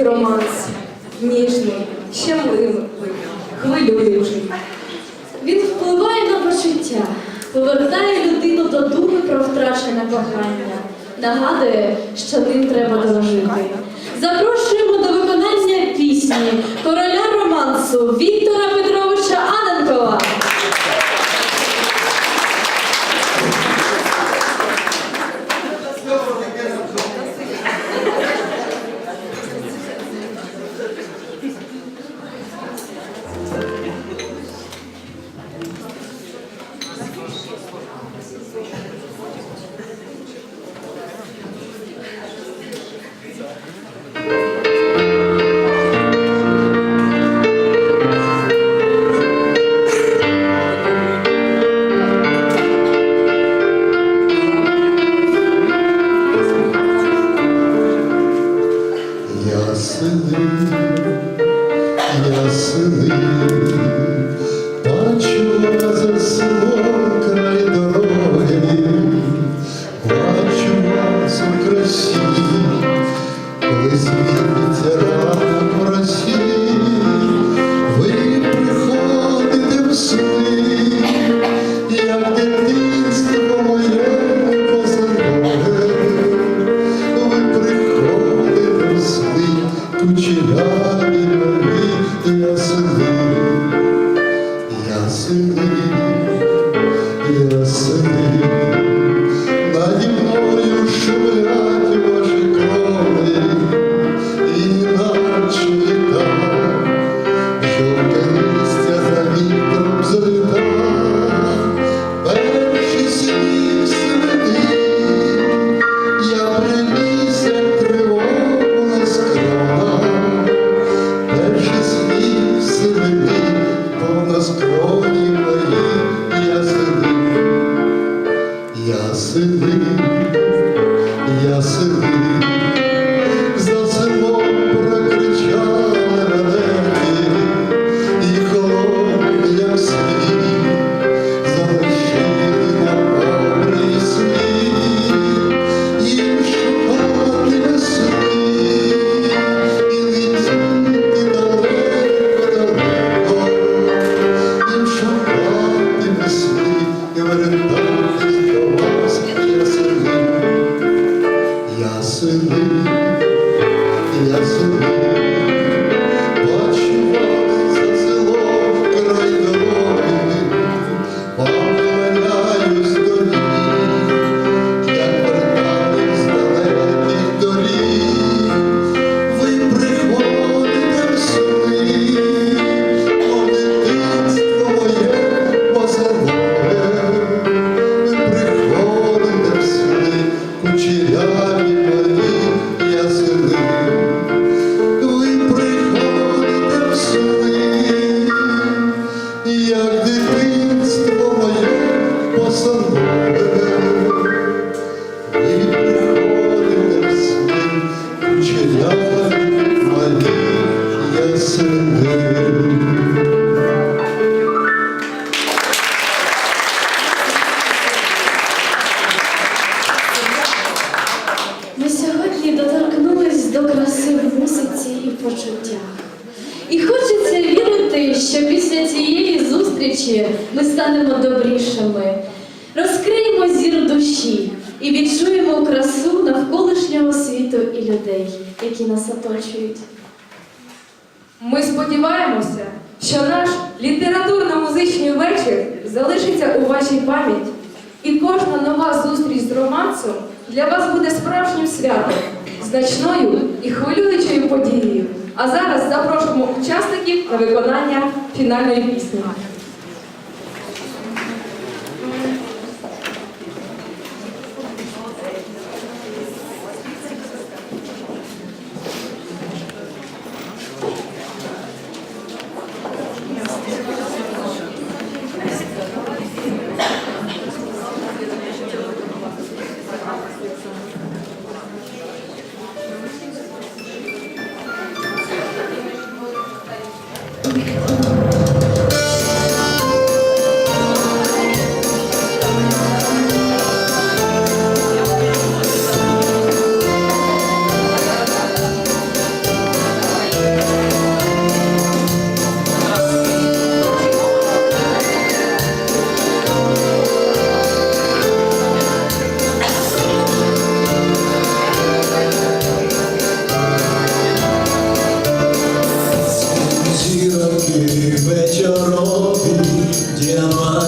український романс. Ніжний, щемливий, хвилюючий. Він впливає на почуття, повертає людину до думи про втрачене кохання, нагадує, що ним треба дожити. До краси в музиці і почуттях. І хочеться вірити, що після цієї зустрічі ми станемо добрішими, розкриємо зір душі і відчуємо красу навколишнього світу і людей, які нас оточують. Ми сподіваємося, що наш літературно-музичний вечір залишиться у вашій пам'яті, і кожна нова зустріч з романсом для вас буде справжнім святом, значною і хвилюючою подією. А зараз запрошуємо учасників на виконання фінальної пісні. вечорові діамант.